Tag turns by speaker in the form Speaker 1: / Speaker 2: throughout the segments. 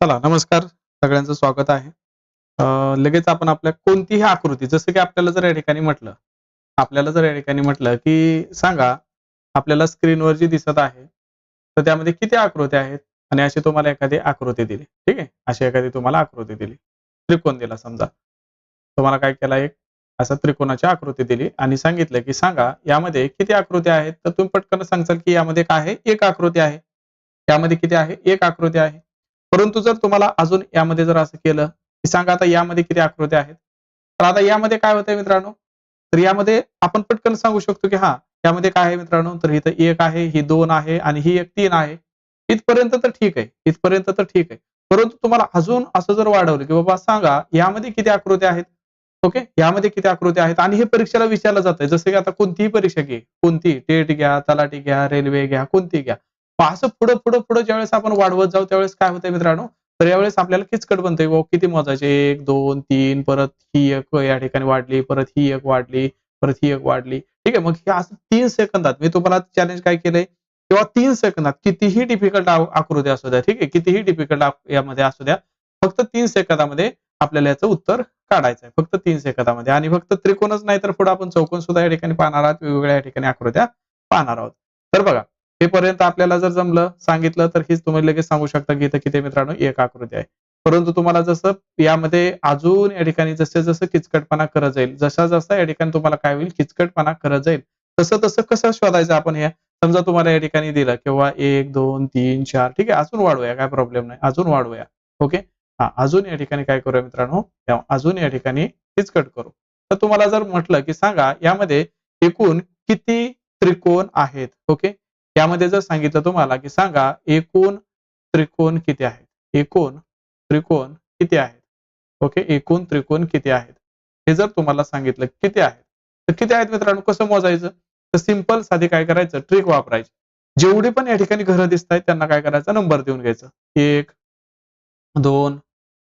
Speaker 1: चला नमस्कार. सगळ्यांचं स्वागत आहे. लगेच आपण आपल्या कोणतीही आकृती जसं की आपल्याला जर या ठिकाणी म्हटलं आपल्याला जर या ठिकाणी म्हटलं की सांगा आपल्याला स्क्रीनवर जी दिसत आहे तर त्यामध्ये किती आकृत्या आहेत? आणि अशी तुम्हाला एखादी आकृती दिली. ठीक आहे? अशी एखादी तुम्हाला आकृती दिली. त्रिकोण दिला समजा. तुम्हाला काय केला एक असं त्रिकोणाची आकृती दिली आणि सांगितलं की सांगा यामध्ये किती आकृत्या आहेत? तर तुम्ही पटकन सांगचाल की यामध्ये काय आहे एक आकृती आहे. यामध्ये किती आहे? एक आकृती आहे. परंतु जर तुम्हाला अजून यामध्ये जर असं केलं की सांगा आता यामध्ये किती आकृत्या आहेत? तर आता यामध्ये काय होतंय मित्रांनो? तर यामध्ये आपण पटकन सांगू शकतो की हा यामध्ये काय आहे मित्रांनो? तर इथं एक आहे ही दोन आहे आणि ही एक तीन आहे. इथपर्यंत तर ठीक आहे इथपर्यंत तर ठीक आहे. परंतु तुम्हाला अजून असं जर वाढवलं की बाबा सांगा यामध्ये किती आकृत्या आहेत? ओके? यामध्ये किती आकृत्या आहेत? आणि हे परीक्षेला विचारलं जातंय. जसं की आता कोणतीही परीक्षा घे कोणती? टेट घ्या तलाठी घ्या रेल्वे घ्या कोणती घ्या. असं पुढं पुढं पुढं ज्यावेळेस आपण वाढवत जाऊ त्यावेळेस काय होतंय मित्रांनो? तर यावेळेस आपल्याला किचकट बनतंय. व हो, किती मोजायचे एक दोन तीन परत ही एक या ठिकाणी वाढली परत ही एक वाढली परत ही एक वाढली. ठीक आहे मग हे असं तीन सेकंदात मी तुम्हाला चॅलेंज काय केलंय? किंवा तीन सेकंदात कितीही डिफिकल्ट आकृती असू द्या ठीक आहे? कितीही डिफिकल्ट यामध्ये असू द्या फक्त तीन सेकंदामध्ये आपल्याला याचं उत्तर काढायचं आहे. फक्त तीन सेकंदामध्ये आणि फक्त त्रिकोणच नाही तर पुढे आपण चौकोन सुद्धा या ठिकाणी पाहणार आहोत. वेगवेगळ्या ठिकाणी आकृत्या पाहणार आहोत. तर बघा हे पर्यंत आपल्याला जर जमलं सांगितलं तर हीच तुम्ही लगेच सांगू शकता की इथं किती मित्रांनो एक आकृती आहे. परंतु तुम्हाला जसं यामध्ये अजून या ठिकाणी जसं जसं किचकटपणा करत जाईल जसा जसा या ठिकाणी तुम्हाला काय होईल किचकटपणा करत जाईल तसं तसं कसं शोधायचं आपण हे? समजा तुम्हाला या ठिकाणी दिलं किंवा एक दोन तीन चार ठीक आहे अजून वाढवूया काय प्रॉब्लेम नाही अजून वाढवूया ओके हा अजून या ठिकाणी काय करूया मित्रांनो अजून या ठिकाणी किचकट करू. तर तुम्हाला जर म्हटलं की सांगा यामध्ये एकूण किती त्रिकोण आहेत ओके यामध्ये जर सांगितलं तुम्हाला की सांगा एकूण त्रिकोण किती आहेत? एकूण त्रिकोण किती आहेत? ओके एकूण त्रिकोण किती आहेत? हे जर तुम्हाला सांगितलं किती आहेत? तर किती आहेत मित्रांनो? कसं मोजायचं? तर सिंपल साधी काय करायचं? ट्रिक वापरायची. जेवढी पण या ठिकाणी घरं दिसत आहेत त्यांना काय करायचं? नंबर देऊन घ्यायचं. एक दोन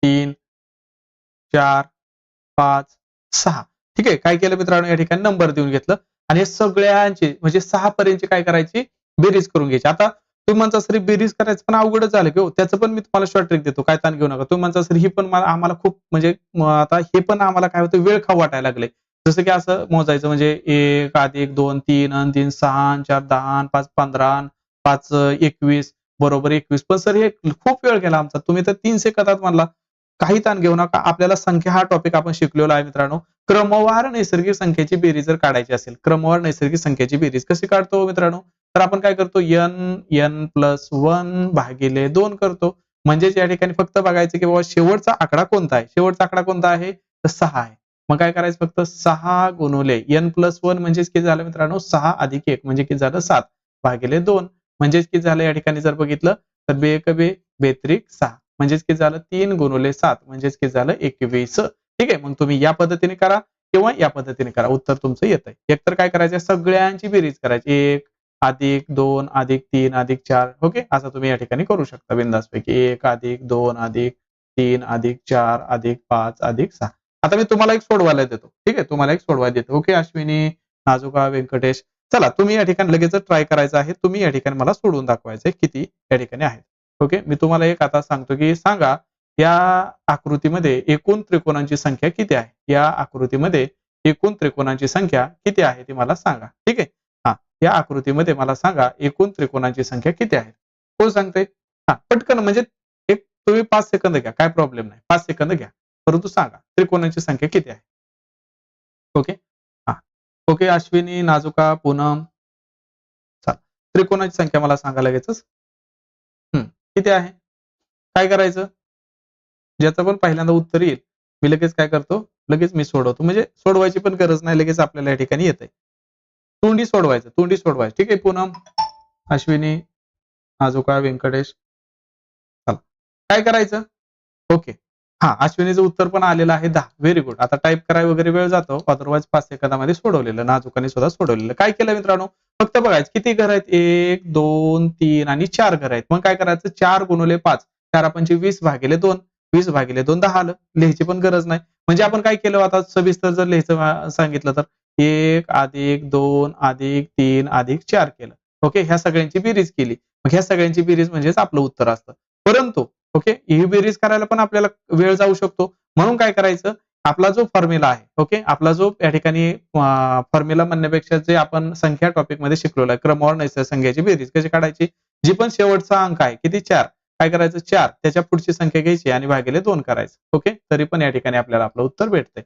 Speaker 1: तीन चार पाच सहा. ठीक आहे? काय केलं मित्रांनो? या ठिकाणी नंबर देऊन घेतलं. आणि हे सगळ्यांची म्हणजे सहा पर्यंतची काय करायची? बेरीज करून घ्यायची. आता तुम्ही म्हणता सर बेरीज करायचं पण अवघडच झालं की हो त्याचं पण मी तुम्हाला शॉर्ट ट्रिक देतो. काय ताण घेऊ नका. तुम्ही म्हणता सर ही पण मला आम्हाला खूप म्हणजे आता हे पण आम्हाला काय होतं वेळ खाऊ वाटायला लागले जसं की असं मोजायचं म्हणजे एक अधिक दोन तीन अन तीन सहा चार दहा पाच पंधरा पाच एकवीस बरोबर एकवीस. पण सर हे खूप वेळ गेला आमचा. तुम्ही तर तीन सेकंदात म्हणला काही ताण घेऊ नका. आपल्याला संख्या हा टॉपिक आपण शिकलेलो आहे मित्रांनो. क्रमवार नैसर्गिक संख्येची बेरीज जर काढायची असेल क्रमवार नैसर्गिक संख्येची बेरीज कशी काढतो मित्रांनो? तर आपण काय करतो? एन एन प्लस वन भागिले दोन करतो. म्हणजेच या ठिकाणी फक्त बघायचं की बाबा शेवटचा आकडा कोणता आहे? शेवटचा आकडा कोणता आहे? तर सहा आहे. मग काय करायचं फक्त? सहा गुणुले. एन प्लस वन म्हणजेच किती झालं मित्रांनो? सहा अधिक एक म्हणजे किती झालं? सात भागिले दोन. म्हणजेच किती झालं या ठिकाणी जर बघितलं? तर बे एक बे बेत्रिक सहा. म्हणजेच किती झालं? तीन गुणुले सात. म्हणजेच किती झालं? एकवीस. ठीक आहे. मग तुम्ही या पद्धतीने करा किंवा या पद्धतीने करा. उत्तर तुमचं येत आहे एकतर काय करायचं? सगळ्यांची बेरीज करायची. एक अधिक दोन अधिक तीन अधिक चार ओके? असं तुम्ही या ठिकाणी करू शकता बिंदासपैकी. एक अधिक दोन अधिक तीन अधिक चार अधिक पाच अधिक सहा. आता मी तुम्हाला एक सोडवायला देतो. ठीक आहे? तुम्हाला एक सोडवायला देतो. ओके अश्विनी नाजुका व्यंकटेश. चला तुम्ही या ठिकाणी लगेच ट्राय करायचं आहे तुम्ही या ठिकाणी मला सोडून दाखवायचं आहे किती या ठिकाणी आहेत. ओके? मी तुम्हाला एक आता सांगतो की सांगा या आकृतीमध्ये एकूण त्रिकोणांची संख्या किती आहे? या आकृतीमध्ये एकूण त्रिकोणांची संख्या किती आहे ती मला सांगा. ठीक आहे? या आकृतीमध्ये मला सांगा एकूण त्रिकोणांची संख्या किती आहे? कोण सांगते हा पटकन म्हणजे एक तुम्ही पाच सेकंद घ्या काय प्रॉब्लेम नाही. पाच सेकंद घ्या. परंतु सांगा त्रिकोणांची संख्या किती आहे? ओके? हा. ओके अश्विनी नाजुका पूनम. त्रिकोणाची संख्या मला सांगा लगेचच हम्म किती आहे? काय करायचं? ज्याचं पण पहिल्यांदा उत्तर येईल. मी लगेच काय करतो? लगेच मी सोडवतो. म्हणजे सोडवायची पण गरज नाही लगेच आपल्याला या ठिकाणी येत आहे तोंडी सोडवायचं तोंडी सोडवायचं. ठीक आहे पूनम अश्विनी आजोका व्यंकटेश. चला. काय करायचं? ओके. हा अश्विनीचं उत्तर पण आलेलं आहे दहा. व्हेरी गुड आता टाईप कराय वगैरे वेळ जातो. अदरवाईज पाच सेकंदामध्ये सोडवलेलं. नाजुकाने सुद्धा सोडवलेलं. काय केलं मित्रांनो? फक्त बघायचं. किती घर आहेत? एक दोन तीन आणि चार घर आहेत. मग काय करायचं? चार गुणवले पाच. चार आपण वीस भागिले दोन. वीस भागिले दोन दहा आलं. लिहायची पण गरज नाही. म्हणजे आपण काय केलं? आता सविस्तर जर लिहायचं सांगितलं तर. एक अधिक दोन अधिक तीन अधिक चार केलं. ओके ह्या सगळ्यांची बेरीज केली. मग ह्या सगळ्यांची बेरीज म्हणजेच आपलं उत्तर असतं. परंतु ओके ही बेरीज करायला पण आपल्याला वेळ जाऊ शकतो. म्हणून काय करायचं? आपला जो फॉर्म्युला आहे ओके आपला जो या ठिकाणी फॉर्म्युला म्हणण्यापेक्षा जे आपण संख्या टॉपिकमध्ये शिकलेलो आहे क्रमवार नैसर्ग संख्याची बेरीज कशी काढायची? जी पण शेवटचा अंक आहे किती? चार. काय करायचं? चार. त्याच्या पुढची संख्या घ्यायची आणि भागिले दोन करायचं. ओके तरी पण या ठिकाणी आपल्याला आपलं उत्तर भेटतंय.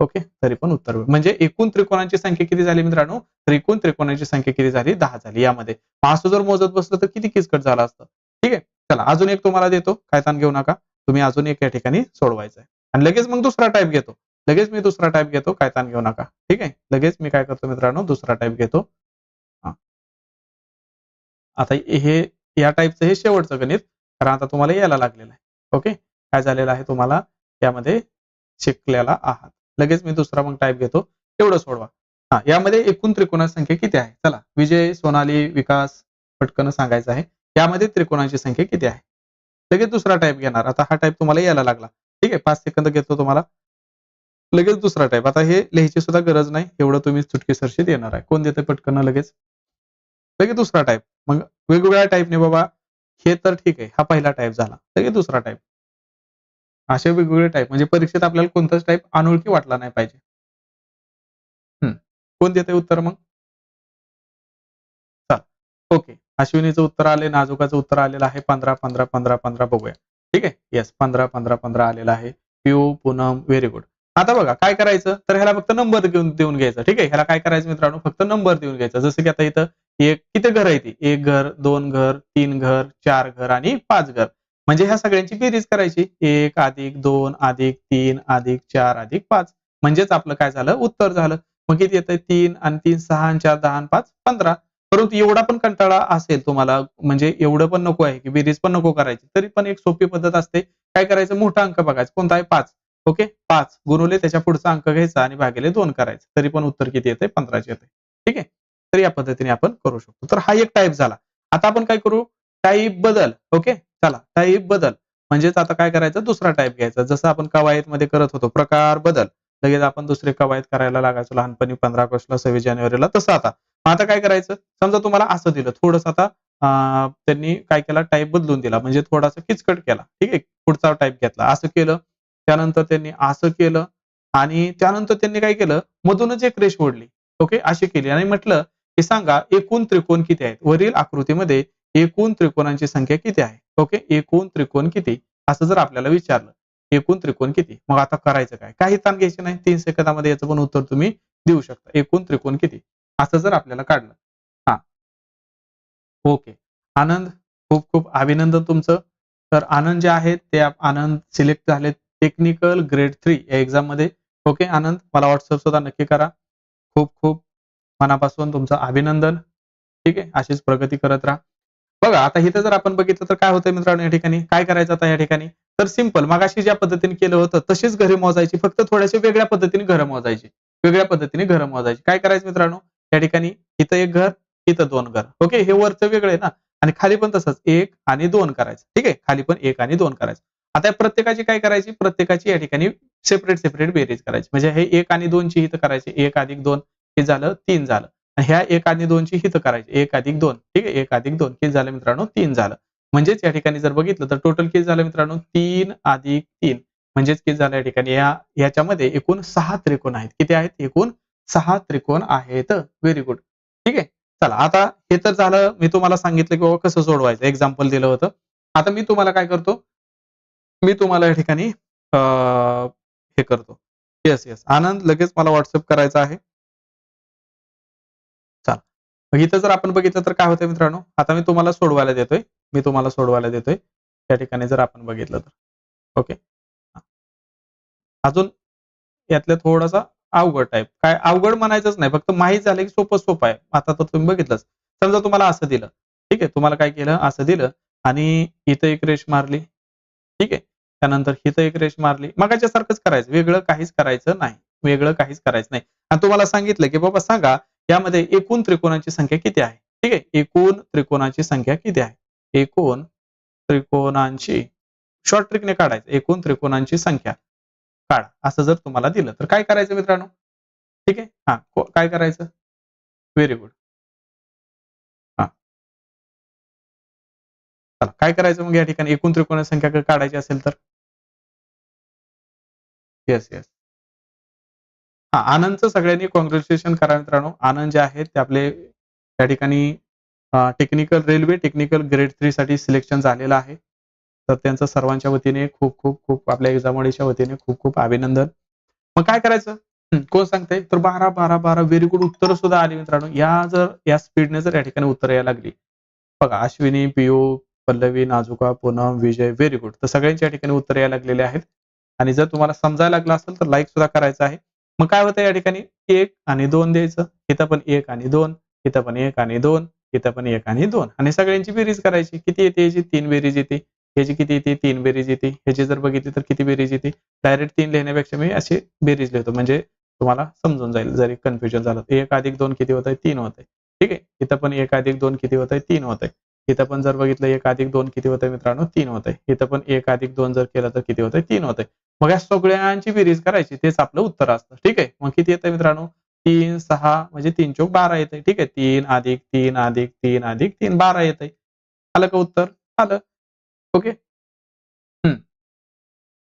Speaker 1: ओके? तरी पण उत्तर म्हणजे एकूण त्रिकोणांची संख्या किती झाली मित्रांनो? तर एकूण त्रिकोणांची संख्या किती झाली? दहा झाली यामध्ये. असं जर मोजत बसलं तर किती किचकट झालं असतं? ठीक आहे? चला अजून एक तुम्हाला देतो. काय ताण घेऊ नका. तुम्ही अजून एक या ठिकाणी सोडवायचं आहे. आणि लगेच मग दुसरा टाईप घेतो. लगेच मी दुसरा टाईप घेतो. काय ताण घेऊ नका. ठीक आहे? लगेच मी काय करतो मित्रांनो? दुसरा टाईप घेतो. हा. आता हे या टाईपचं हे शेवटचं गणित. कारण आता तुम्हाला यायला लागलेलं आहे. ओके? काय झालेलं आहे तुम्हाला? यामध्ये शिकलेला आहात. लगेच मी दुसरा मग टाईप घेतो. तेवढं सोडवा. हा यामध्ये एकूण त्रिकोणाची संख्या किती आहे? चला विजय सोनाली विकास पटकन सांगायचं आहे. यामध्ये त्रिकोणाची संख्या किती आहे? लगेच दुसरा टाईप घेणार. आता हा टाईप तुम्हाला यायला लागला. ठीक आहे पाच सेकंद घेतो तुम्हाला. लगेच दुसरा टाईप आता हे लिहायची सुद्धा गरज नाही. एवढं तुम्ही चुटकी सरशीत येणार आहे. कोण देते पटकन लगेच? लगेच दुसरा टाईप मग वेगवेगळ्या टाईपने बाबा हे तर ठीक आहे. हा पहिला टाईप झाला. लगेच दुसरा टाईप असे वेगवेगळे टाईप म्हणजे परीक्षेत आपल्याला कोणताच टाईप अनोळखी वाटला नाही पाहिजे. हम्म. कोण देते उत्तर मग? चल. ओके. अश्विनीचं उत्तर आले नाजुकाचं उत्तर आलेलं आहे. पंधरा पंधरा पंधरा पंधरा बघूया. ठीक आहे? येस पंधरा पंधरा पंधरा आलेलं आहे. पिऊ पूनम व्हेरी गुड आता बघा काय करायचं? तर ह्याला फक्त नंबर देऊन देऊन घ्यायचं. ठीक आहे? ह्याला काय करायचं मित्रांनो? फक्त नंबर देऊन घ्यायचा. जसं की आता इथं एक किती घर आहे ती? एक घर दोन घर तीन घर चार घर आणि पाच घर. म्हणजे ह्या सगळ्यांची बेरीज करायची. एक अधिक दोन अधिक तीन अधिक चार अधिक पाच. म्हणजेच आपलं काय झालं? उत्तर झालं. मग किती येतं तीन आणि तीन सहा आणि चार दहा आणि पाच पंधरा. परंतु एवढा पण कंटाळा असेल तुम्हाला म्हणजे एवढं पण नको आहे की बेरीज पण नको करायची. तरी पण एक सोपी पद्धत असते. काय करायचं? मोठा अंक बघायचा. कोणता आहे पाच. ओके? पाच. गुणवले त्याच्या पुढचा अंक घ्यायचा आणि भागेले दोन करायचं. तरी पण उत्तर किती येते पंधराचे येते ठीक आहे? तर या पद्धतीने आपण करू शकतो. तर हा एक टाईप झाला. आता आपण काय करू? टाईप बदल. ओके? चला टाईप बदल. म्हणजेच आता काय करायचं? दुसरा टाईप घ्यायचा. जसं आपण कवायत मध्ये करत होतो प्रकार बदल. लगेच आपण दुसरे कवायत करायला लागायचो लहानपणी पंधरा ऑगस्टला सव्वीस जानेवारीला. तसं आता. आता काय करायचं? समजा तुम्हाला असं दिलं. थोडस आता त्यांनी काय केला? टाईप बदलून दिला. म्हणजे थोडासा किचकट केला. ठीक आहे? पुढचा टाईप घेतला. असं केलं. त्यानंतर त्यांनी असं केलं. आणि त्यानंतर त्यांनी काय केलं? मधूनच एक रेष ओढली. ओके? अशी केली. आणि म्हटलं की सांगा एकूण त्रिकोण किती आहेत? वरील आकृतीमध्ये एकूण त्रिकोणांची संख्या किती आहे? ओके एकूण त्रिकोण किती? असं जर आपल्याला विचारलं एकूण त्रिकोण किती? मग आता करायचं काय? काही ताण घ्यायचे नाही. तीन सेकंदामध्ये याचं पण उत्तर तुम्ही देऊ शकता. एकूण त्रिकोण किती? असं जर आपल्याला काढलं. हा. ओके आनंद खूप खूप अभिनंदन तुमचं. तर आनंद जे आहेत ते आनंद सिलेक्ट झाले. टेक्निकल ग्रेड थ्री या एक्झाममध्ये. ओके आनंद? मला व्हॉट्सअप सुद्धा नक्की करा. खूप खूप मनापासून तुमचं अभिनंदन. ठीक आहे? अशीच प्रगती करत राहा. बघा आता इथं जर आपण बघितलं तर काय होतं मित्रांनो या ठिकाणी? काय करायचं आता या ठिकाणी? तर सिंपल मगाशी ज्या पद्धतीने केलं होतं तशीच घरे मोजायची. फक्त थोड्याशा वेगळ्या पद्धतीने घरं मोजायची. वेगळ्या पद्धतीने घरं मोजायची. काय करायचं मित्रांनो? या ठिकाणी इथं एक घर इथं दोन घर. ओके? हे वरचं वेगळं आहे ना? आणि खाली पण तसंच एक आणि दोन करायचं. ठीक आहे? खाली पण एक आणि दोन करायचं. आता प्रत्येकाची काय करायची? प्रत्येकाची या ठिकाणी सेपरेट सेपरेट बेरीज करायची. म्हणजे हे एक आणि दोनची इथं करायची. एक अधिक दोन हे झालं तीन झालं. ह्या एक आणि दोनची हित करायची. एक अधिक दोन. ठीक आहे? एक अधिक दोन. किती झालं मित्रांनो तीन झालं. म्हणजेच या ठिकाणी जर बघितलं तर टोटल किती झालं मित्रांनो तीन अधिक तीन. म्हणजेच किती झालं या ठिकाणी. या याच्यामध्ये एकूण सहा त्रिकोण आहेत. किती आहेत? एकूण सहा त्रिकोण आहेत. व्हेरी गुड ठीक आहे? चला आता हे तर झालं. मी तुम्हाला सांगितलं की बाबा कसं सोडवायचं? एक्झाम्पल दिलं होतं. आता मी तुम्हाला काय करतो? मी तुम्हाला या ठिकाणी हे करतो. येस येस आनंद लगेच मला व्हॉट्सअप करायचा आहे. मग इथं जर आपण बघितलं तर काय होतं मित्रांनो? आता मी तुम्हाला सोडवायला देतोय. मी तुम्हाला सोडवायला देतोय. त्या ठिकाणी जर आपण बघितलं तर. ओके अजून यातल्या थोडासा अवघड टाईप काय अवघड म्हणायचंच नाही. फक्त माहीत झालं की सोपं सोपं आहे. आता तर तुम्ही बघितलंच. समजा तुम्हाला असं दिलं. ठीक आहे? तुम्हाला काय केलं? असं दिलं. आणि इथं एक रेष मारली. ठीक आहे? त्यानंतर इथं एक रेष मारली. मगाच्या सारखंच करायचं. वेगळं काहीच करायचं नाही. वेगळं काहीच करायचं नाही. आणि तुम्हाला सांगितलं की बाबा सांगा. यामध्ये एकूण त्रिकोणाची संख्या किती आहे? ठीक आहे. एकूण त्रिकोणाची संख्या किती आहे? एकूण त्रिकोणांची शॉर्ट ट्रिकने काढायचं. एकूण त्रिकोणांची संख्या काढा. असं जर तुम्हाला दिलं तर काय करायचं मित्रांनो? ठीक आहे? हा. काय करायचं? व्हेरी गुड हा. चला काय करायचं मग या ठिकाणी? एकूण त्रिकोणाची संख्या काढायची असेल तर? येस येस हा आनंदचं सगळ्यांनी कॉन्ग्रॅच्युलेशन करा मित्रांनो. आनंद जे आहेत ते आपले त्या ठिकाणी technical railway technical grade three साठी सिलेक्शन झालेलं आहे. तर त्यांचं सर्वांच्या वतीने खूप खूप खूप आपल्या एक्झामवाडीच्या वतीने खूप खूप अभिनंदन. मग काय करायचं? कोण सांगताय? तर बारा बारा बारा व्हेरी गुड उत्तर सुद्धा आली मित्रांनो. या जर या स्पीडने जर या ठिकाणी उत्तर यायला लागली. बघा अश्विनी पियू पल्लवी नाजुका पूनम विजय व्हेरी गुड तर सगळ्यांच्या ठिकाणी उत्तर यायला लागलेले आहेत. आणि जर तुम्हाला समजायला लागलं असेल तर लाईक सुद्धा करायचं आहे. मग काय होतं या ठिकाणी? एक आणि दोन द्यायचं. इथं पण एक आणि दोन इथं पण एक आणि दोन इथं पण एक आणि दोन. आणि सगळ्यांची बेरीज करायची. किती येते याची? तीन बेरीज येते. ह्याची किती येते? तीन बेरीज येते. ह्याची जर बघितली तर किती बेरीज येते? डायरेक्ट तीन लिहिण्यापेक्षा मी अशी बेरीज लिहितो. म्हणजे तुम्हाला समजून जाईल. जरी कन्फ्युजन झालं तर. एक अधिक दोन किती होत आहे तीन होत आहे ठीक आहे? इथं पण एक अधिक दोन किती होत आहे तीन होत आहे इथं पण जर बघितलं एक अधिक दोन किती होत आहे मित्रांनो? तीन होत आहे इथं पण एक अधिक दोन जर केलं तर किती होत आहे तीन होत आहे मग या सगळ्यांची बेरीज करायची तेच आपलं उत्तर असतं. ठीक आहे? मग किती येतं मित्रांनो? तीन सहा म्हणजे तीन चौक बारा येते ठीक आहे? तीन अधिक तीन अधिक तीन अधिक तीन बारा येते आलं का उत्तर? आलं. ओके? हम्म.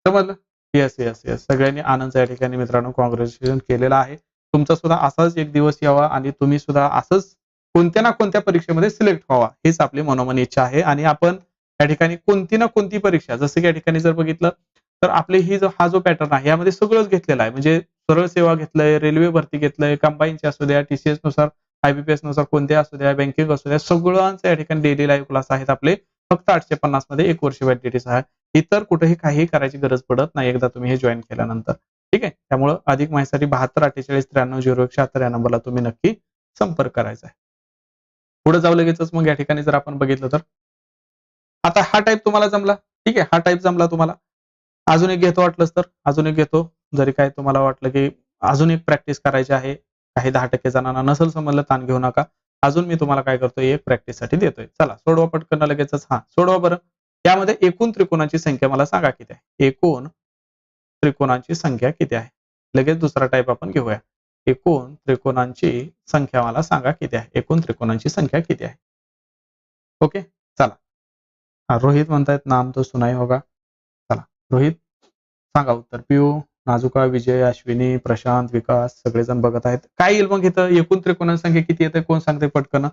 Speaker 1: समजलं? येस येस येस सगळ्यांनी आनंद या ठिकाणी मित्रांनो कॉंग्रॅच्युलेशन केलेलं आहे. तुमचा सुद्धा असाच एक दिवस यावा आणि तुम्ही सुद्धा असंच कोणत्या ना कोणत्या परीक्षेमध्ये सिलेक्ट व्हावा हेच आपली मनोमन इच्छा आहे. आणि आपण या ठिकाणी कोणती ना कोणती परीक्षा जसं की या ठिकाणी जर बघितलं तर आपले ही जो हा जो पॅटर्न आहे यामध्ये सगळंच घेतलेला आहे. म्हणजे सरळ सेवा घेतलंय रेल्वे भरती घेतलंय कंबाईनची असू द्या टीसीएसनुसार आयबीपीएसनुसार कोणत्या असू द्या बँकिंग असू द्या सगळ्यांचं या ठिकाणी डेली लाईव्ह क्लास आहेत आपले. फक्त आठशे पन्नासमध्ये एक वर्ष व्हॅलिडिटीस आहे. इतर कुठेही काही करायची गरज पडत नाही. एकदा तुम्ही हे जॉईन केल्यानंतर. ठीक आहे? त्यामुळे अधिक माहितीसाठी बहात्तर अठ्ठेचाळीस त्र्याण्णव झिरो एक शहात्तर या नंबरला तुम्ही नक्की संपर्क करायचा आहे. पुढे जाऊ लगेचच मग या ठिकाणी जर आपण बघितलं तर. आता हा टाईप तुम्हाला जमला. ठीक आहे हा टाईप जमला तुम्हाला. अजून एक घेतो वाटलंच तर. अजून एक घेतो. जरी काय तुम्हाला वाटलं की अजून एक प्रॅक्टिस करायची आहे. काही दहा टक्के जणांना नसेल समजलं ताण घेऊ नका. अजून मी तुम्हाला काय करतोय एक प्रॅक्टिससाठी देतोय. चला सोडवा पटकन लगेचच. हा सोडवा बरं. यामध्ये एकूण त्रिकोणाची संख्या मला सांगा किती आहे? एकूण त्रिकोणाची संख्या किती आहे? लगेच दुसरा टाईप आपण घेऊया. एकूण त्रिकोणांची संख्या मला सांगा किती आहे? एकूण त्रिकोणांची संख्या किती आहे? ओके चला. हा रोहित म्हणतायत नाम तो सुनाई होगा. चला रोहित सांगा उत्तर. पियू नाजुका विजय अश्विनी प्रशांत विकास सगळेजण बघत आहेत. काय येईल मग इथं? एकूण त्रिकोणांची संख्या किती येते? कोण सांगते पटकन?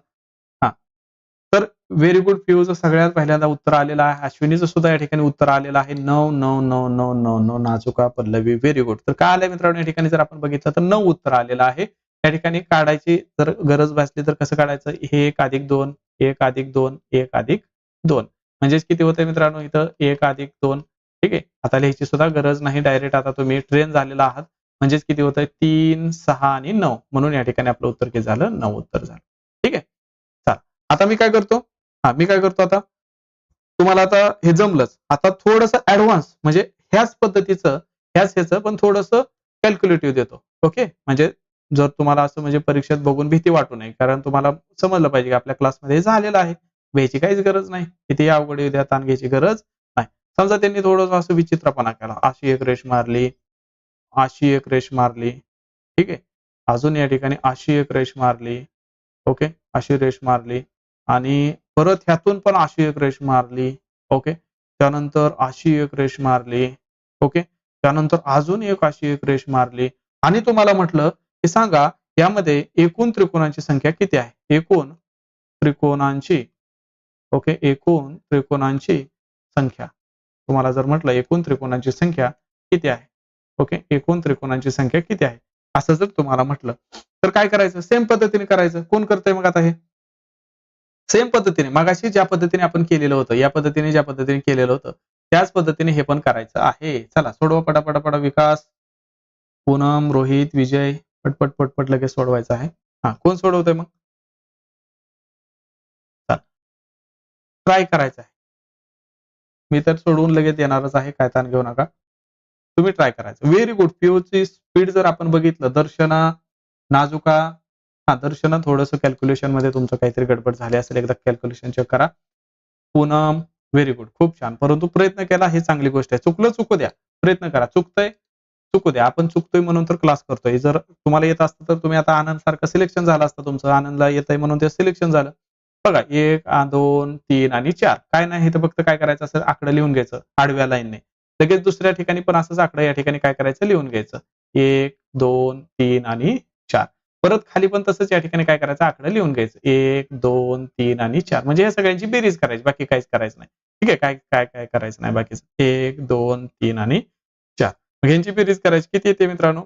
Speaker 1: व्हेरी गुड पियूचं सगळ्यात पहिल्यांदा उत्तर आलेलं आहे. अश्विनीचं सुद्धा या ठिकाणी उत्तर आलेलं आहे. नऊ नऊ नऊ नऊ नऊ नऊ नाजुका पल्लवी व्हेरी गुड तर काय आलंय मित्रांनो या ठिकाणी जर आपण बघितलं तर नऊ उत्तर आलेलं आहे. या ठिकाणी काढायची जर गरज भासली तर कसं काढायचं? हे एक अधिक दोन एक अधिक दोन एक अधिक दोन. म्हणजेच किती होतंय मित्रांनो इथं एक अधिक दोन. ठीक आहे? आता लिहायची सुद्धा गरज नाही. डायरेक्ट आता तुम्ही ट्रेन झालेला आहात. म्हणजेच किती होत आहे तीन सहा आणि नऊ. म्हणून या ठिकाणी आपलं उत्तर किती झालं? नऊ उत्तर झालं. ठीक आहे? चाल. आता मी काय करतो? हा मी काय करतो आता? तुम्हाला आता हे जमलंच. आता थोडस ऍडव्हान्स म्हणजे ह्याच पद्धतीचं ह्याच ह्याचं पण थोडस कॅल्क्युलेटिव्ह देतो. ओके म्हणजे जर तुम्हाला असं म्हणजे परीक्षेत बघून भीती वाटू नये कारण तुम्हाला समजलं पाहिजे की आपल्या क्लासमध्ये हे झालेलं आहे. भ्यायची काहीच गरज नाही. किती अवघड येऊ द्या ताण घ्यायची गरज नाही. समजा त्यांनी थोडस असं विचित्रपणा केला. अशी एक रेष मारली अशी एक रेष मारली. ठीक आहे? अजून या ठिकाणी अशी एक रेष मारली. ओके अशी रेष मारली. आणि परत ह्यातून पण अशी एक रेष मारली ओके त्यानंतर अशी एक रेष मारली ओके त्यानंतर अजून एक अशी एक रेष मारली. आणि तुम्हाला म्हटलं की सांगा यामध्ये एकूण त्रिकोणांची संख्या किती आहे? एकूण त्रिकोणांची ओके एकूण त्रिकोणांची संख्या. तुम्हाला जर म्हटलं एकूण त्रिकोणांची संख्या किती आहे? ओके एकूण त्रिकोणांची संख्या किती आहे? असं जर तुम्हाला म्हटलं तर काय करायचं? सेम पद्धतीने करायचं. कोण करतंय मग आता हे? सेम पद्धतीने मगाशी ज्या पद्धतीने आपण केलेलं होतं या पद्धतीने ज्या पद्धतीने केलेलं होतं त्याच पद्धतीने हे पण करायचं आहे. चला सोडवा पटापटापटा विकास. पूनम रोहित विजय पटपट पटपट लगेच सोडवायचं आहे. हा कोण सोडवतोय मग? ट्राय करायचं आहे. मी तर सोडवून लगेच येणारच आहे काय ताण घेऊ नका. तुम्ही ट्राय करायचं. व्हेरी गुड ची स्पीड जर आपण बघितलं दर्शना नाजुका हा दर्शना थोडंसं कॅल्क्युलेशनमध्ये तुमचं काहीतरी गडबड झाली असेल एकदा कॅल्क्युलेशन चेक करा. पूनम व्हेरी गुड खूप छान. परंतु प्रयत्न केला हे चांगली गोष्ट आहे. चुकलं चुकू द्या. प्रयत्न करा. चुकतंय चुकू द्या. आपण चुकतोय म्हणून तर क्लास करतोय. जर तुम्हाला येत असतं तर तुम्ही आता आनंद सारखं सिलेक्शन झालं असतं तुमचं. आनंदला येत आहे म्हणून ते सिलेक्शन झालं. बघा एक दोन तीन आणि चार. काय नाही तर फक्त काय करायचं असेल आकडं लिहून घ्यायचं आडव्या लाईनने. लगेच दुसऱ्या ठिकाणी पण असंच आकडं या ठिकाणी काय करायचं लिहून घ्यायचं. एक दोन तीन आणि चार. परत खाली पण तसंच या ठिकाणी काय करायचं? आकडं लिहून घ्यायचं. एक दोन तीन आणि चार. म्हणजे या सगळ्यांची बेरीज करायची. बाकी काहीच करायचं नाही. ठीक आहे? काय काय काय करायचं नाही बाकीचं? एक दोन तीन आणि चार. मग यांची बेरीज करायची. किती येते मित्रांनो?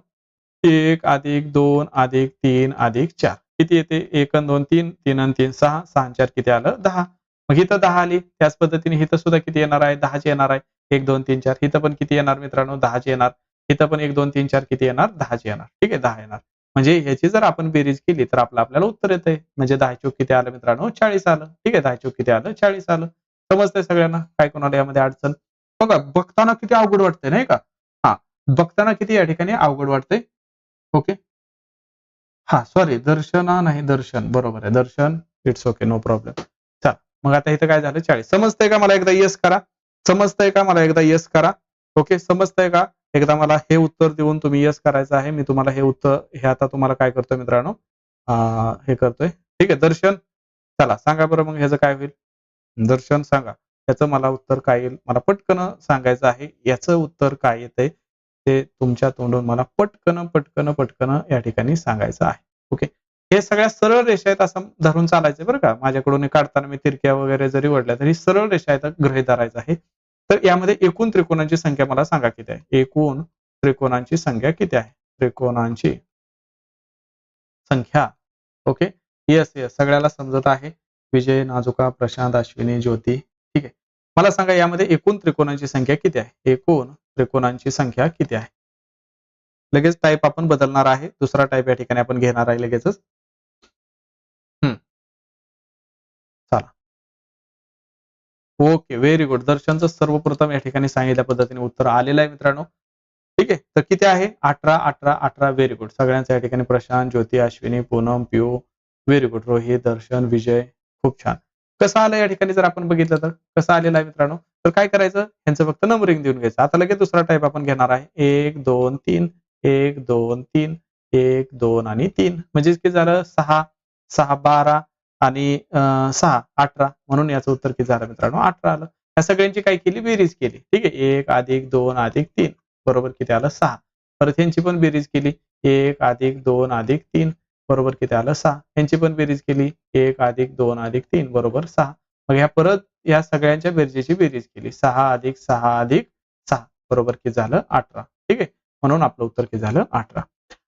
Speaker 1: एक अधिक दोन अधिक तीन अधिक चार. किती येते? एक दोन तीन. तीन आणि तीन सहा. सहा आणि चार किती आलं? दहा. मग इथं दहा आली. त्याच पद्धतीने इथं सुद्धा किती येणार आहे? दहाची येणार आहे. एक दोन तीन चार. इथं पण किती येणार मित्रांनो? दहाची येणार. इथं पण एक दोन तीन चार किती येणार? दहाची येणार. ठीक आहे? दहा येणार. म्हणजे ह्याची जर आपण बेरीज केली तर आपलं आपल्याला उत्तर येतंय. म्हणजे दहा चौक किती आलं मित्रांनो चाळीस आलं. ठीक आहे दहा चौक किती आलं चाळीस आलं. समजतंय सगळ्यांना? काय कोणाला यामध्ये अडचण? बघा बघताना किती अवघड वाटतंय नाही का? हा बघताना किती या ठिकाणी अवघड वाटतंय? ओके? हा सॉरी दर्शना नाही दर्शन. बरोबर आहे Darshan it's okay no problem चल मग आता इथं काय झालं? चाळीस. समजतंय का? मला एकदा येस करा. समजतंय का? मला एकदा येस करा. ओके समजतंय का? एकदा मला हे उत्तर देऊन तुम्ही यस करायचं आहे. मी तुम्हाला हे उत्तर हे आता तुम्हाला काय करतोय मित्रांनो? हे करतोय. ठीक आहे दर्शन चला सांगा बरं मग ह्याचं काय होईल? दर्शन सांगा. याचं मला उत्तर काय येईल? मला पटकन सांगायचं आहे. याचं उत्तर काय येतंय? ते तुमच्या तोंडून मला पटकन पटकन पटकन या ठिकाणी सांगायचं आहे. ओके? हे सगळ्या सरळ रेषा आहेत असं धरून चालायचं बरं का? माझ्याकडून काढताना मी तिरक्या वगैरे जरी वडल्या तरी सरळ रेषा आहेत गृहीत धरायचं आहे. तर यामध्ये एकूण त्रिकोणांची संख्या मला सांगा किती आहे? एकूण त्रिकोणांची संख्या किती आहे? त्रिकोणांची संख्या. ओके येस येस सगळ्याला समजत आहे. विजय नाजुका प्रशांत अश्विनी ज्योती. ठीक आहे. मला सांगा यामध्ये एकूण त्रिकोणांची संख्या किती आहे? एकूण त्रिकोणांची संख्या किती आहे? लगेच टाईप आपण बदलणार आहे. दुसरा टाईप या ठिकाणी आपण घेणार आहे लगेचच. हम्म. चला. ओके व्हेरी गुड दर्शनचं सर्वप्रथम या ठिकाणी सांगितल्या पद्धतीने उत्तर आलेलं आहे मित्रांनो. ठीक आहे तर किती आहे? अठरा अठरा अठरा व्हेरी गुड सगळ्यांचं या ठिकाणी प्रशांत ज्योती अश्विनी पूनम पियू व्हेरी गुड रोहित दर्शन विजय खूप छान. कसं आलं या ठिकाणी जर आपण बघितलं तर? कसं आलेलं आहे मित्रांनो? तर काय करायचं? यांचं फक्त नंबरिंग देऊन घ्यायचं. आता लगेच दुसरा टाईप आपण घेणार आहे. एक दोन तीन. एक दोन तीन. एक दोन आणि तीन. म्हणजेच किती झालं सहा सहा बारा आणि सहा अठरा म्हणून याचं उत्तर किती झालं मित्रांनो? अठरा आलं. या सगळ्यांची काय केली? बेरीज केली. ठीक आहे? एक अधिक दोन अधिक तीन. बरोबर किती आलं? सहा. परत यांची पण बेरीज केली. एक अधिक दोन अधिक तीन. बरोबर किती आलं? सहा. यांची पण बेरीज केली. एक अधिक दोन अधिक तीन. बरोबर? सहा. मग ह्या परत या सगळ्यांच्या बेरजेची बेरीज केली. सहा अधिक सहा अधिक सहा. बरोबर किती झालं? अठरा. ठीक आहे? म्हणून आपलं उत्तर किती झालं? अठरा.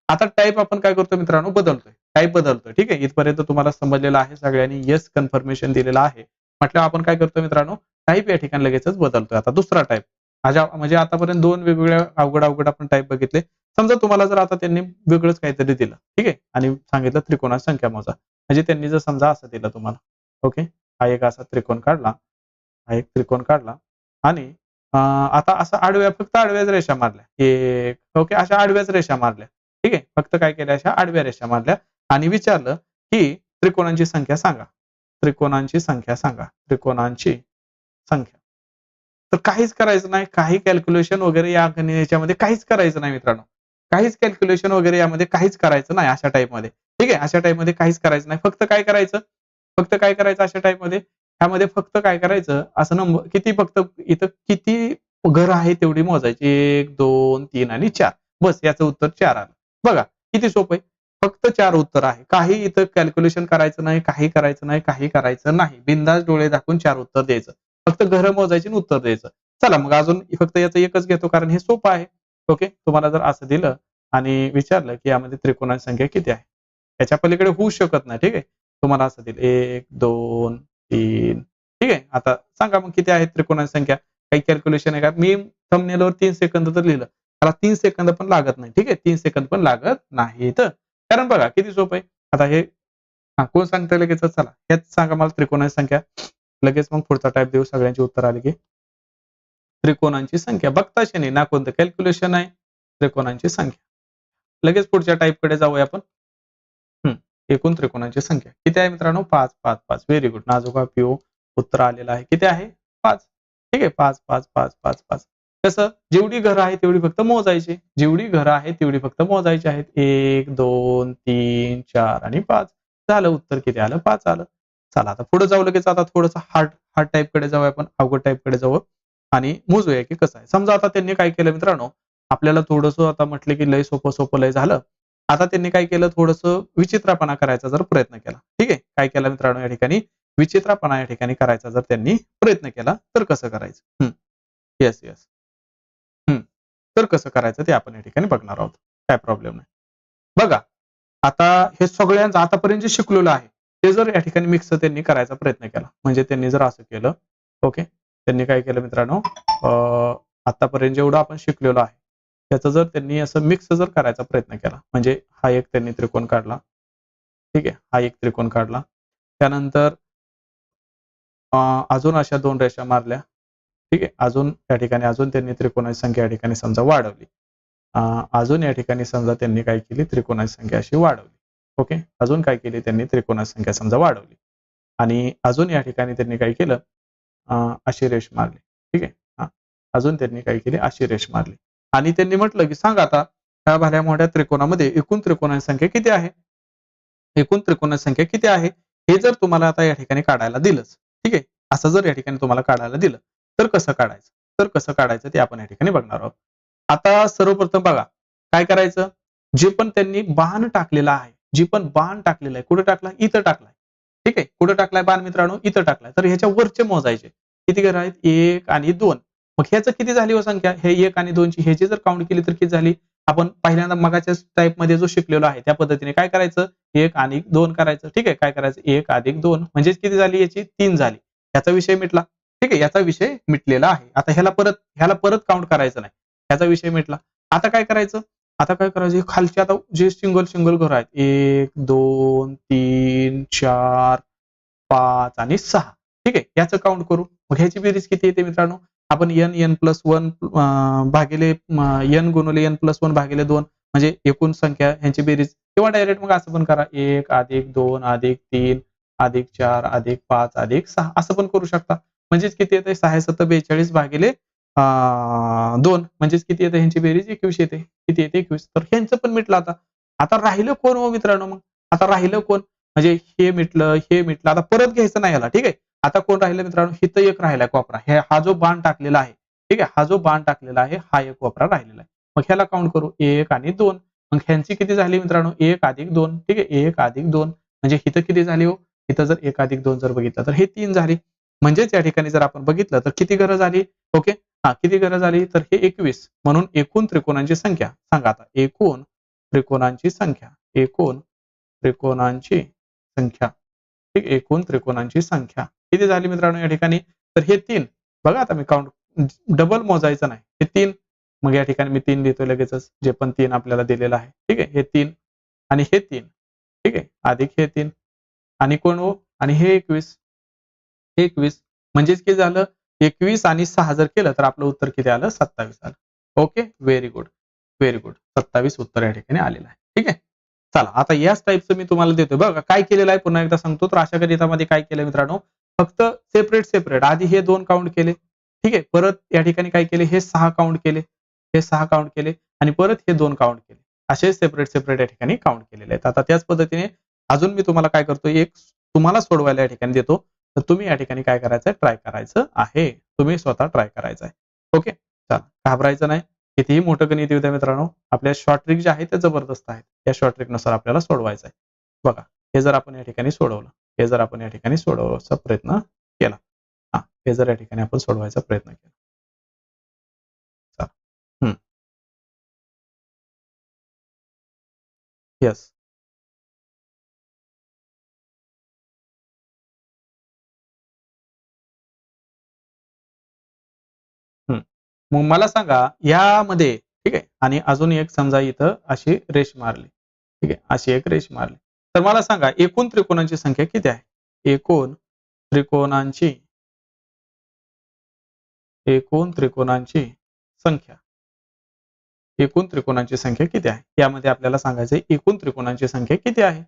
Speaker 1: आता टाईप आपण काय करतो मित्रांनो? बदलतोय. काय बदलतं ठीक आहे? इथपर्यंत तुम्हाला समजलेलं आहे. सगळ्यांनी येस कन्फर्मेशन दिलेलं आहे. म्हटलं आपण काय करतो मित्रांनो? टाईप या ठिकाणी लगेचच बदलतोय. आता दुसरा टाईप माझ्या म्हणजे आतापर्यंत दोन वेगवेगळ्या अवघड अवघड आपण टाईप बघितले. समजा तुम्हाला जर आता त्यांनी वेगळंच काहीतरी दिलं. ठीक आहे? आणि सांगितलं त्रिकोणाची संख्या मोजा. म्हणजे त्यांनी जर समजा असं दिलं तुम्हाला. ओके? हा एक असा त्रिकोण काढला. हा एक त्रिकोण काढला. आणि आता असं आडव्या फक्त आडव्याच रेषा मारल्या. एक ओके? अशा आडव्याच रेषा मारल्या. ठीक आहे? फक्त काय केल्या? अशा आडव्या रेषा मारल्या. आणि विचारलं की त्रिकोणांची संख्या सांगा. त्रिकोणांची संख्या सांगा. त्रिकोणांची संख्या. तर काहीच करायचं नाही. काही कॅल्क्युलेशन वगैरे या याच्यामध्ये काहीच करायचं नाही मित्रांनो. काहीच कॅल्क्युलेशन वगैरे यामध्ये काहीच करायचं नाही अशा टाईपमध्ये. ठीक आहे? अशा टाईपमध्ये काहीच करायचं नाही. फक्त काय करायचं? फक्त काय करायचं अशा टाईपमध्ये ह्यामध्ये फक्त काय करायचं? असं नंबर किती फक्त इथं किती घर आहे तेवढी मोजायची. एक दोन तीन आणि चार. बस याचं उत्तर चार आलं. बघा किती सोपं आहे? फक्त चार उत्तर आहे. काही इथं कॅल्क्युलेशन करायचं नाही काही करायचं नाही काही करायचं नाही. बिंदास डोळे दाखवून चार उत्तर द्यायचं. फक्त घर मोजायचे आणि उत्तर द्यायचं. चला मग अजून फक्त याचं एकच घेतो कारण हे सोपं आहे. ओके तुम्हाला जर असं दिलं आणि विचारलं की यामध्ये त्रिकोणाची संख्या किती आहे? याच्या पलीकडे होऊ शकत नाही. ठीक आहे? तुम्हाला असं दिलं. एक दोन तीन. ठीक आहे? आता सांगा मग किती आहे त्रिकोणाची संख्या? काही कॅल्क्युलेशन आहे का? मी थमनेलवर तीन सेकंद तर लिहिलं. त्याला तीन सेकंद पण लागत नाही. ठीक आहे? तीन सेकंद पण लागत नाही तर कारण बघा किती सोपं आहे. आता हे हा कोण सांगता लगेच चला हेच सांगा मला त्रिकोणाची संख्या. लगेच मग पुढचा टाईप देऊ सगळ्यांची उत्तर आली की. त्रिकोणांची संख्या. बघता नाही ना कोणतं? कॅल्क्युलेशन आहे. त्रिकोणांची संख्या. लगेच पुढच्या टाईपकडे जाऊया आपण. हम्म, एकूण त्रिकोणांची संख्या. किती आहे मित्रांनो? पाच पाच पाच. व्हेरी गुड नाजोबा पिओ उत्तर आलेलं आहे. किती आहे? पाच. ठीक आहे? पाच पाच पाच पाच पाच. कसं? जेवढी घरं आहे तेवढी फक्त मोजायची. जेवढी घरं आहेत तेवढी फक्त मोजायची आहेत. एक दोन तीन चार आणि पाच. झालं उत्तर किती आलं? पाच आलं. चला आता पुढे जाऊ लगेच. आता थोडंसं हार्ड हार्ड टाइपकडे जाऊ आपण. अवघड टाइपकडे जाऊ. आणि मोजूया की कसं आहे. समजा आता त्यांनी काय केलं मित्रांनो? आपल्याला थोडंसं आता म्हटलं की लय सोपं सोपं लय झालं. आता त्यांनी काय केलं? थोडंसं विचित्रपणा करायचा जर प्रयत्न केला. ठीक आहे? काय केलं मित्रांनो या ठिकाणी? विचित्रपणा या ठिकाणी करायचा जर त्यांनी प्रयत्न केला तर कसं करायचं? येस येस तर कसं करायचं ते आपण या ठिकाणी बघणार आहोत. काय प्रॉब्लेम नाही. बघा आता हे सगळ्यांचं आतापर्यंत जे शिकलेलं आहे ते जर या ठिकाणी मिक्स त्यांनी करायचा प्रयत्न केला. म्हणजे त्यांनी जर असं केलं ओके त्यांनी काय केलं मित्रांनो? आतापर्यंत जेवढं आपण शिकलेलो आहे त्याचं जर त्यांनी असं मिक्स जर करायचा प्रयत्न केला म्हणजे हा एक त्यांनी त्रिकोण काढला ठीक आहे? हा एक त्रिकोण काढला. त्यानंतर अजून अशा दोन रेषा मारल्या. ठीक आहे? अजून या ठिकाणी अजून त्यांनी त्रिकोणाची संख्या या ठिकाणी समजा वाढवली. अजून या ठिकाणी समजा त्यांनी काय केली? त्रिकोणाची संख्या अशी वाढवली. ओके? अजून काय केली त्यांनी? त्रिकोणाची संख्या समजा वाढवली. आणि अजून या ठिकाणी त्यांनी काय केलं? अशी रेष मारली. ठीक आहे? हा. अजून त्यांनी काय केली? अशी रेष मारली. आणि त्यांनी म्हटलं की सांग आता ह्या भल्या मोठ्या त्रिकोणामध्ये एकूण त्रिकोणाची संख्या किती आहे? एकूण त्रिकोणाची संख्या किती आहे? हे जर तुम्हाला आता या ठिकाणी काढायला दिलंच ठीक आहे? असं जर या ठिकाणी तुम्हाला काढायला दिलं तर कसं काढायचं? तर कसं काढायचं ते आपण या ठिकाणी बघणार आहोत. आता सर्वप्रथम बघा काय करायचं? जे पण त्यांनी बाण टाकलेलं आहे जी पण बाण टाकलेलं आहे कुठे टाकला? इथं टाकलाय ठीक आहे? कुठे टाकलाय बाण मित्रांनो? इथं टाकलाय तर ह्याच्या वरचे मोजायचे. किती घर आहेत? एक आणि दोन. मग ह्याचं किती झाली हो संख्या? हे एक आणि दोनची. ह्याची जर काउंट केली तर किती झाली? आपण पहिल्यांदा मगाच्या टाईपमध्ये जो शिकलेलो आहे त्या पद्धतीने काय करायचं? एक आणि दोन करायचं. ठीक आहे? काय करायचं? एक अधिक दोन. म्हणजेच किती झाली याची? तीन झाली. याचा विषय मिटला. ठीक आहे याचा विषय मिटलेला आहे. आता ह्याला परत ह्याला परत काउंट करायचं नाही. ह्याचा विषय मिटला. आता काय करायचं? आता काय करायचं? खालचे आता जे सिंगल सिंगल घर आहेत एक दोन तीन चार पाच आणि सहा. ठीक आहे याचं काउंट करू मग ह्याची बेरीज किती येते मित्रांनो? आपण एन एन प्लस वन भागिले एन गुणवले एन प्लस वन भागिले दोन म्हणजे एकूण संख्या ह्यांची बेरीज. किंवा डायरेक्ट मग असं पण करा. एक अधिक दोन अधिक तीन अधिक चार अधिक पाच अधिक सहा. असं पण करू शकता. म्हणजेच किती येते? सहा सत्त बेचाळीस भागिले दोन. म्हणजेच किती येते? ह्यांची बेरीज एकवीस येते. किती येते? एकवीस. तर ह्यांचं पण मिटलं आता. आता राहिलं कोण हो मित्रांनो मग? आता राहिलं कोण? म्हणजे हे मिटलं हे मिटलं. आता परत घ्यायचं नाही याला ठीक आहे? आता कोण राहिलं मित्रांनो? हिथं एक राहिला कोपरा. हे हा जो बाण टाकलेला आहे ठीक आहे? हा जो बाण टाकलेला आहे हा एक कोपरा राहिलेला आहे. मग ह्याला काउंट करू. एक आणि दोन. मग ह्यांची किती झाली मित्रांनो? एक अधिक दोन ठीक आहे? एक अधिक दोन. म्हणजे हिथं किती झाली हो? इथं जर एक अधिक दोन जर बघितलं तर हे तीन झाली. म्हणजेच या ठिकाणी जर आपण बघितलं तर किती गरज आली? ओके? हा किती गरज आली? तर हे एकवीस. म्हणून एकूण त्रिकोणांची संख्या. सांगा आता. एकूण त्रिकोणांची संख्या. एकूण त्रिकोणांची संख्या. ठीक एकूण त्रिकोणांची संख्या. किती झाली मित्रांनो या ठिकाणी? तर हे तीन. बघा आता मी काउंट डबल मोजायचं नाही. हे तीन. मग या ठिकाणी मी तीन देतो लगेचच. जे पण तीन आपल्याला दिलेलं आहे. ठीक आहे? हे तीन आणि हे तीन. ठीक आहे? अधिक हे तीन. आणि कोण हो? आणि हे एकवीस. एकवीस. म्हणजेच किती झालं? एकवीस आणि सहा जर केलं तर आपलं उत्तर किती आलं? सत्तावीस आलं. Okay? Very good very good सत्तावीस उत्तर या ठिकाणी आलेलं आहे. ठीक आहे? चला आता याच टाईपचं मी तुम्हाला देतोय. बघा काय केलेलं आहे? पुन्हा एकदा सांगतो. तर अशा गणितामध्ये काय केलं मित्रांनो? फक्त सेपरेट सेपरेट आधी हे दोन काउंट केले. ठीक आहे? परत या ठिकाणी काय केले? हे सहा काउंट केले. हे सहा काउंट केले. आणि परत हे दोन काउंट केले. असे सेपरेट सेपरेट या ठिकाणी काउंट केलेले आहेत. आता त्याच पद्धतीने अजून मी तुम्हाला काय करतो एक तुम्हाला सोडवायला या ठिकाणी देतो. तर तुम्ही या ठिकाणी काय करायचं ट्राय करायचं आहे. तुम्ही स्वतः ट्राय करायचं आहे ओके चला. घाबरायचं नाही. कितीही मोठं गणित येऊ द्या मित्रांनो. आपल्या शॉर्ट ट्रिक जे आहेत ते जबरदस्त आहेत. या शॉर्ट ट्रिकनुसार आपल्याला सोडवायचं आहे बघा. हे जर आपण या ठिकाणी सोडवलं. हे जर आपण या ठिकाणी सोडवायचा प्रयत्न केला. हा. हे जर या ठिकाणी आपण सोडवायचा प्रयत्न केला. हम्म. येस मग मला सांगा यामध्ये ठीक आहे? आणि अजून एक समजा इथं अशी रेष मारली. ठीक आहे? अशी एक रेष मारली. तर मला सांगा एकूण त्रिकोणांची संख्या किती आहे? एकूण त्रिकोणांची एकूण त्रिकोणांची संख्या. एकूण त्रिकोणांची संख्या किती आहे? यामध्ये आपल्याला सांगायचं एकूण त्रिकोणांची संख्या किती आहे?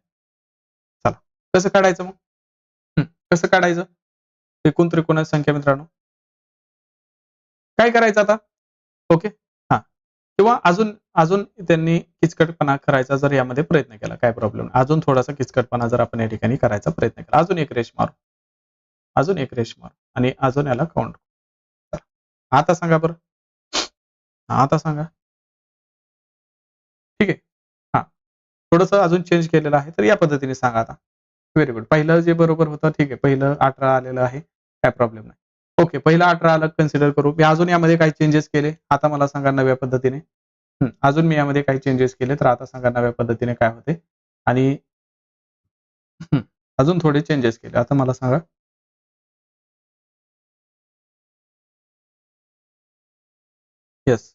Speaker 1: चला कसं काढायचं मग? कसं काढायचं? एकूण त्रिकोणाची संख्या मित्रांनो. काय करायचं आता? ओके. हा. किंवा अजून अजून त्यांनी किचकटपणा करायचा जर यामध्ये प्रयत्न केला काय प्रॉब्लेम नाही. अजून थोडासा किचकटपणा जर आपण या ठिकाणी करायचा प्रयत्न केला. अजून एक रेश मारू. अजून एक रेश मारू. आणि अजून याला काउंट आता सांगा बरं. आता सांगा. ठीक आहे. हा. थोडस अजून चेंज केलेलं आहे तर या पद्धतीने सांगा आता. व्हेरी गुड पहिलं जे बरोबर होतं ठीक आहे. पहिलं अठरा आलेलं आहे. काय प्रॉब्लेम नाही. ओके पहिला अठरा अलग कन्सिडर करू. मी अजून यामध्ये काही चेंजेस केले? आता मला सांगा नव्या पद्धतीने. अजून मी यामध्ये काही चेंजेस केले तर आता सांगा नव्या पद्धतीने काय होते. आणि अजून थोडे चेंजेस केले. आता मला सांगा. येस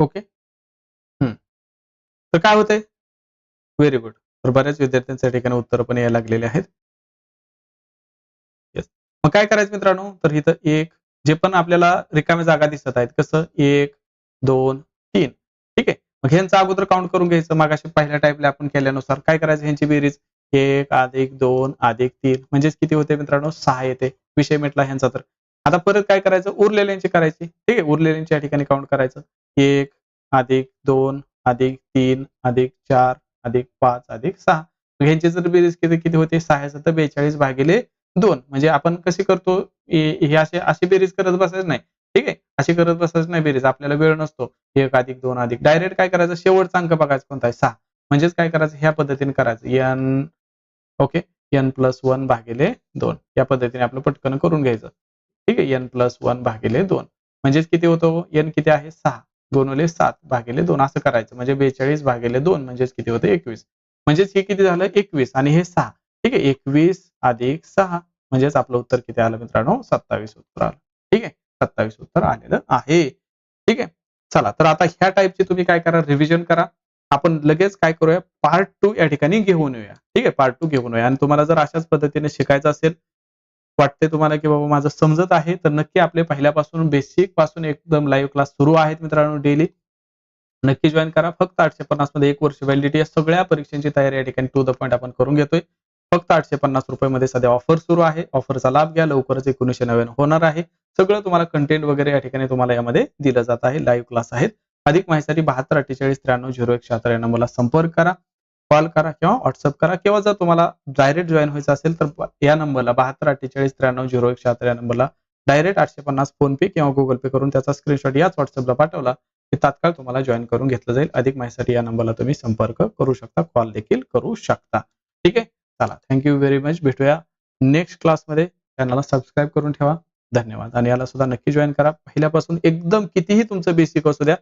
Speaker 1: ओके हम्म. तर काय होतंय व्हेरी गुड तर बऱ्याच विद्यार्थ्यांच्या ठिकाणी उत्तर पण यायला लागलेले आहेत. मग काय करायचं मित्रांनो? तर इथं एक जे पण आपल्याला रिकाम्या जागा दिसत आहेत कसं? एक दोन तीन. ठीक आहे? मग ह्यांचा अगोदर काउंट करून घ्यायचं. मागाशी पहिल्या टाईपला आपण केल्यानुसार काय करायचं? ह्यांची बेरीज. एक अधिक दोन अधिक तीन. म्हणजेच किती होते मित्रांनो? सहा येते. विषय मिटला ह्यांचा तर. आता परत काय करायचं? उरलेल्यांची करायची. ठीक आहे? उरलेल्यांची या ठिकाणी काउंट करायचं. एक अधिक दोन अधिक तीन अधिक चार अधिक पाच अधिक सहा. मग ह्यांची जर बेरीज किती किती होते? सहा तर बेचाळीस भागिले दोन. म्हणजे आपण कशी करतो? हे हे असे अशी बेरीज करत बसायचं नाही. ठीक आहे? अशी करत बसायचं नाही बेरीज. आपल्याला वेळ नसतो. एक अधिक दोन अधिक. डायरेक्ट काय करायचं? शेवटचा अंक बघायचा कोणता आहे? सहा. म्हणजेच काय करायचं? ह्या पद्धतीने करायचं. N okay N plus one भागिले दोन. या पद्धतीने आपलं पटकन करून घ्यायचं. ठीक आहे? एन प्लस वन भागिले दोन. म्हणजेच किती होतो? एन किती आहे? सहा. दोन सात भागिले दोन असं करायचं. म्हणजे बेचाळीस भागिले दोन म्हणजेच किती होतं? एकवीस. म्हणजेच हे किती झालं? एकवीस. आणि हे सहा. ठीक आहे? एकवीस अधिक सहा म्हणजेच आपलं उत्तर किती आलं मित्रांनो? सत्तावीस उत्तर आलं. ठीक आहे? सत्तावीस उत्तर आलेलं आहे. ठीक आहे? चला तर आता ह्या टाईपचे तुम्ही काय करा? रिव्हिजन करा. आपण लगेच काय करूया? पार्ट टू या ठिकाणी घेऊन येऊया. ठीक आहे? पार्ट टू घेऊन येऊया. आणि तुम्हाला जर अशाच पद्धतीने शिकायचं असेल वाटते तुम्हाला की बाबा माझं समजत आहे तर नक्की आपले पहिल्यापासून बेसिकपासून एकदम लाईव्ह क्लास सुरू आहेत मित्रांनो डेली नक्की जॉईन करा. फक्त आठशे पन्नासमध्ये एक वर्ष व्हॅलिडिटी या सगळ्या परीक्षांची तयारी या ठिकाणी टू द पॉईंट आपण करून घेतोय. फक्त आठशे पन्नास रुपयेमध्ये सध्या ऑफर सुरू आहे. ऑफरचा लाभ घ्या. लवकरच एकोणीशे नव्याण्णव होणार आहे. सगळं तुम्हाला कंटेंट वगैरे या ठिकाणी तुम्हाला यामध्ये दिलं जात आहे. लाईव्ह क्लास आहेत. अधिक माहितीसाठी बहात्तर अठ्ठेचाळीस त्र्याण्णव झिरो एक शहात्तर या नंबरला संपर्क करा. कॉल करा किंवा व्हॉट्सअप करा किंवा जर तुम्हाला डायरेक्ट जॉईन व्हायचं असेल तर या नंबरला बहात्तर अठ्ठेचाळीस त्र्याण्णव झिरो एक शहात्तर या नंबरला डायरेक्ट आठशे पन्नास फोन पे किंवा गुगल पे करून त्याचा स्क्रीनशॉट याच व्हॉट्सअपला पाठवला की तात्काळ तुम्हाला जॉईन करून घेतलं जाईल. अधिक माहितीसाठी या नंबरला तुम्ही संपर्क करू शकता. कॉल देखील करू शकता. ठीक आहे? चला थँक्यू व्हेरी मच भेटूया नेक्स्ट क्लासमध्ये चॅनलला सबस्क्राईब करून ठेवा. धन्यवाद. आणि याला सुद्धा नक्की जॉईन करा. पहिल्यापासून एकदम कितीही तुमचं बेसिक असू द्या